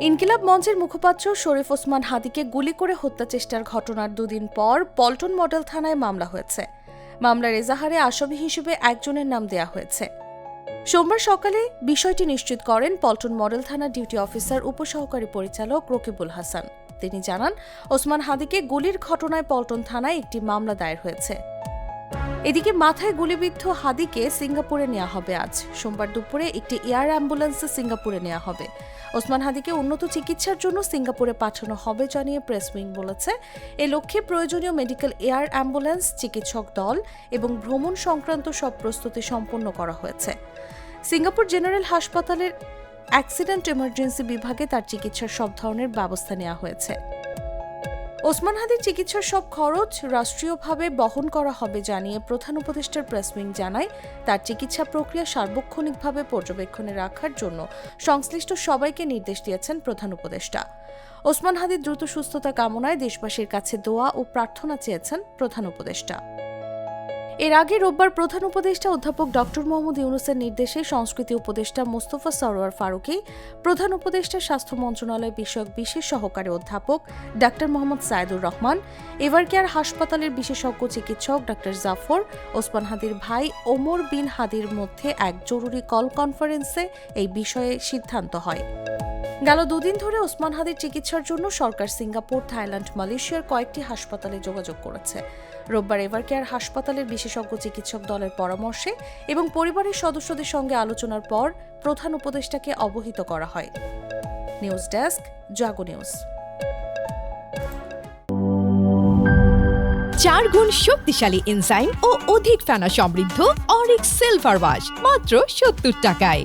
ইনকিলাব মঞ্চের মুখপাত্র শরীফ ওসমান হাদিকে গুলি করে হত্যা চেষ্টার ঘটনার দুদিন পর পল্টন মডেল থানায় মামলা হয়েছে। মামলার এজাহারে আসামি হিসেবে একজনের নাম দেয়া হয়েছে। সোমবার সকালে বিষয়টি নিশ্চিত করেন পল্টন মডেল থানার ডিউটি অফিসার, উপসহকারী পরিচালক রকিবুল হাসান। তিনি জানান, ওসমান হাদিকে গুলির ঘটনায় পল্টন থানায় একটি মামলা দায়ের হয়েছে। এদিকে মাথায় গুলিবিদ্ধ হাদিকে সিঙ্গাপুরে নেওয়া হবে আজ। সোমবার দুপুরে একটি এয়ার অ্যাম্বুলেন্সে সিঙ্গাপুরে নেওয়া হবে। ওসমান হাদিকে উন্নত চিকিৎসার জন্য সিঙ্গাপুরে পাঠানো হবে জানিয়ে প্রেস উইং বলেছে। এ লক্ষ্যে প্রয়োজনীয় মেডিকেল এয়ার অ্যাম্বুলেন্স, চিকিৎসক দল এবং ভ্রমণ সংক্রান্ত সব প্রস্তুতি সম্পন্ন করা হয়েছে। সিঙ্গাপুর জেনারেল হাসপাতালের অ্যাক্সিডেন্ট এমার্জেন্সি বিভাগে তার চিকিৎসার সব ধরনের ব্যবস্থা নেওয়া হয়েছে। ওসমান হাদির চিকিৎসার সব খরচ রাষ্ট্রীয়ভাবে বহন করা হবে জানিয়ে প্রধান উপদেষ্টার প্রেস উইং জানায়, তার চিকিৎসা প্রক্রিয়া সার্বক্ষণিকভাবে পর্যবেক্ষণে রাখার জন্য সংশ্লিষ্ট সবাইকে নির্দেশ দিয়েছেন প্রধান উপদেষ্টা। ওসমান হাদির দ্রুত সুস্থতা কামনায় দেশবাসীর কাছে দোয়া ও প্রার্থনা চেয়েছেন প্রধান উপদেষ্টা। এর আগে রোববার প্রধান উপদেষ্টা অধ্যাপক ডক্টর মোহাম্মদ ইউনুসের নির্দেশে সংস্কৃতি উপদেষ্টা মোস্তফা সরোয়ার ফারুকি, প্রধান উপদেষ্টা স্বাস্থ্য মন্ত্রণালয় বিষয়ক বিশেষ সহকারী অধ্যাপক doctor Mohammad Sayedur Rahman, Evercare হাসপাতালের বিশেষজ্ঞ চিকিৎসক ডাক্তার জাফর, ওসমান হাদির ভাই ওমর বিন হাদির মধ্যে এক জরুরি কল কনফারেন্সে এই বিষয়ে সিদ্ধান্ত হয়। গেল দুদিন ধরে ওসমান হাদির চিকিৎসার জন্য সরকার সিঙ্গাপুর, থাইল্যান্ড, মালয়েশিয়ার কয়েকটি হাসপাতালে যোগাযোগ করেছে। রোববার এভার কেয়ার হাসপাতালের বিশেষজ্ঞ চিকিৎসক দলের পরামর্শে এবং পরিবারের সদস্যদের সঙ্গে আলোচনার পর প্রধান উপদেষ্টাকে অবহিত করা হয়। News desk, Jago News. চার গুণ শক্তিশালী এনজাইম ও অধিক ফেনা সমৃদ্ধ অরিক সিলভার ওয়াশ, মাত্র সত্তর টাকায়।